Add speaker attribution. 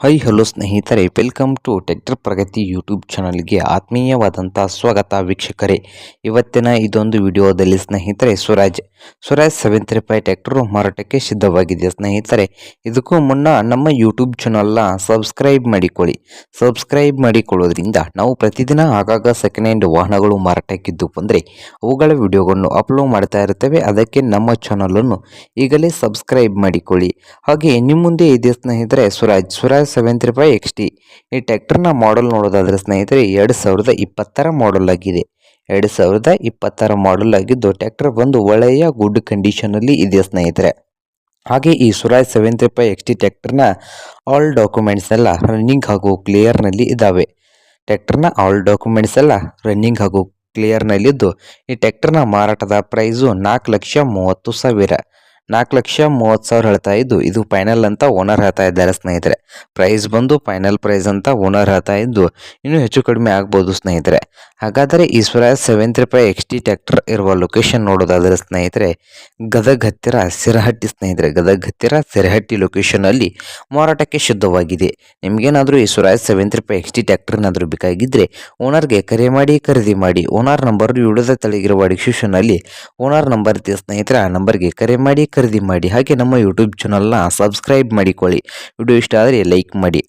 Speaker 1: Hi hello ಸ್ನೇಹಿತರೆ. Welcome to tractor Pragathi YouTube ಚಾನಲ್ಗೆ ಆತ್ಮೀಯವಾದಂಥ ಸ್ವಾಗತ ವೀಕ್ಷಕರೇ. ಇವತ್ತಿನ ಇದೊಂದು ವಿಡಿಯೋದಲ್ಲಿ ಸ್ನೇಹಿತರೆ, Swaraj. Swaraj seven three five tractor ಮಾರಾಟಕ್ಕೆ ಸಿದ್ಧವಾಗಿದೆ ಸ್ನೇಹಿತರೆ? ಇದಕ್ಕೂ ಮುನ್ನ ನಮ್ಮ ಯೂಟ್ಯೂಬ್ ಚಾನಲ್ನ ಸಬ್ಸ್ಕ್ರೈಬ್ ಮಾಡಿಕೊಳ್ಳಿ. ಸಬ್ಸ್ಕ್ರೈಬ್ ಮಾಡಿಕೊಳ್ಳೋದ್ರಿಂದ ನಾವು ಪ್ರತಿದಿನ ಆಗಾಗ ಸೆಕೆಂಡ್ ಹ್ಯಾಂಡ್ ವಾಹನಗಳು ಮಾರಾಟಕ್ಕಿದ್ದು ಬಂದರೆ ಅವುಗಳ ವಿಡಿಯೋಗಳನ್ನು ಅಪ್ಲೋಡ್ ಮಾಡ್ತಾ ಇರ್ತೇವೆ. ಅದಕ್ಕೆ ನಮ್ಮ ಚಾನಲನ್ನು ಈಗಲೇ ಸಬ್ಸ್ಕ್ರೈಬ್ ಮಾಡಿಕೊಳ್ಳಿ. ಹಾಗೆ ನಿಮ್ಮ ಮುಂದೆ ಇದೆ ಸ್ನೇಹಿತರೆ, Swaraj. Swaraj seventh five X T. ಈ ಟ್ಯಾಕ್ಟರ್ನ ಮಾಡಲ್ ನೋಡೋದಾದರೆ ಸ್ನೇಹಿತರೆ, ಎರಡು ಸಾವಿರದ ಇಪ್ಪತ್ತರ ಮಾಡಲ್ ಆಗಿದೆ. ಎರಡು ಸಾವಿರದ ಇಪ್ಪತ್ತರ ಮಾಡಲ್ ಆಗಿದ್ದು ಟ್ಯಾಕ್ಟರ್ ಬಂದು ಒಳ್ಳೆಯ ಗುಡ್ ಕಂಡೀಷನಲ್ಲಿ ಇದೆ ಸ್ನೇಹಿತರೆ. ಹಾಗೆ ಈ ಸುರಾಯ್ seven three five X T ಟ್ಯಾಕ್ಟರ್ನ all documents ಎಲ್ಲ ರನ್ನಿಂಗ್ ಹಾಗೂ ಕ್ಲಿಯರ್ನಲ್ಲಿ ಇದ್ದಾವೆ ಟ್ಯಾಕ್ಟರ್ನ ಆಲ್ ಡಾಕ್ಯುಮೆಂಟ್ಸ್ ಎಲ್ಲ ರನ್ನಿಂಗ್ ಹಾಗೂ ಕ್ಲಿಯರ್ನಲ್ಲಿದ್ದು ಈ ಟ್ಯಾಕ್ಟರ್ನ ಮಾರಾಟದ ಪ್ರೈಸು ನಾಲ್ಕು ಲಕ್ಷ ಮೂವತ್ತು ಸಾವಿರ. ನಾಲ್ಕು ಲಕ್ಷ ಮೂವತ್ತು ಸಾವಿರ ಹೇಳ್ತಾ ಇದ್ದು, ಇದು ಫೈನಲ್ ಅಂತ ಓನರ್ ಹೇಳ್ತಾ ಇದ್ದಾರೆ ಸ್ನೇಹಿತರೆ. ಪ್ರೈಸ್ ಬಂದು ಫೈನಲ್ ಪ್ರೈಸ್ ಅಂತ ಓನರ್ ಹೇಳ್ತಾ ಇದ್ದು, ಇನ್ನೂ ಹೆಚ್ಚು ಕಡಿಮೆ ಆಗ್ಬೋದು ಸ್ನೇಹಿತರೆ. ಹಾಗಾದರೆ ಈ seven three five X T tractor ಇರುವ ಲೊಕೇಶನ್ ನೋಡೋದಾದರೆ ಸ್ನೇಹಿತರೆ ಗದಗ ಹತ್ತಿರ ಸಿರಹಟ್ಟಿ ಸ್ನೇಹಿತರೆ ಗದಗ ಹತ್ತಿರ ಸಿರಹಟ್ಟಿ ಲೊಕೇಶನಲ್ಲಿ ಮಾರಾಟಕ್ಕೆ ಶುದ್ಧವಾಗಿದೆ. ನಿಮಗೇನಾದರೂ ಈ seven three five X T ಟ್ಯಾಕ್ಟರ್ನಾದರೂ ಬೇಕಾಗಿದ್ದರೆ ಓನರ್ಗೆ ಕರೆ ಮಾಡಿ, ಖರೀದಿ ಮಾಡಿ, ಓನರ್ ನಂಬರ್ ವಿಡಿಯೋದ ತಳಗಿರುವ ಡಿಸ್ಕ್ರಿಪ್ಷನಲ್ಲಿ ಓನರ್ ನಂಬರ್ ಇದೆ ಸ್ನೇಹಿತರೆ, ಆ ನಂಬರ್ಗೆ ಕರೆ ಮಾಡಿ, ಖರೀದಿ ಮಾಡಿ, ಹಾಗೆ ನಮ್ಮ ಯೂಟ್ಯೂಬ್ ಚಾನಲ್ನ ಸಬ್ಸ್ಕ್ರೈಬ್ ಮಾಡಿಕೊಳ್ಳಿ. ವಿಡಿಯೋ ಇಷ್ಟ ಆದರೆ ಲೈಕ್ ಮಾಡಿ.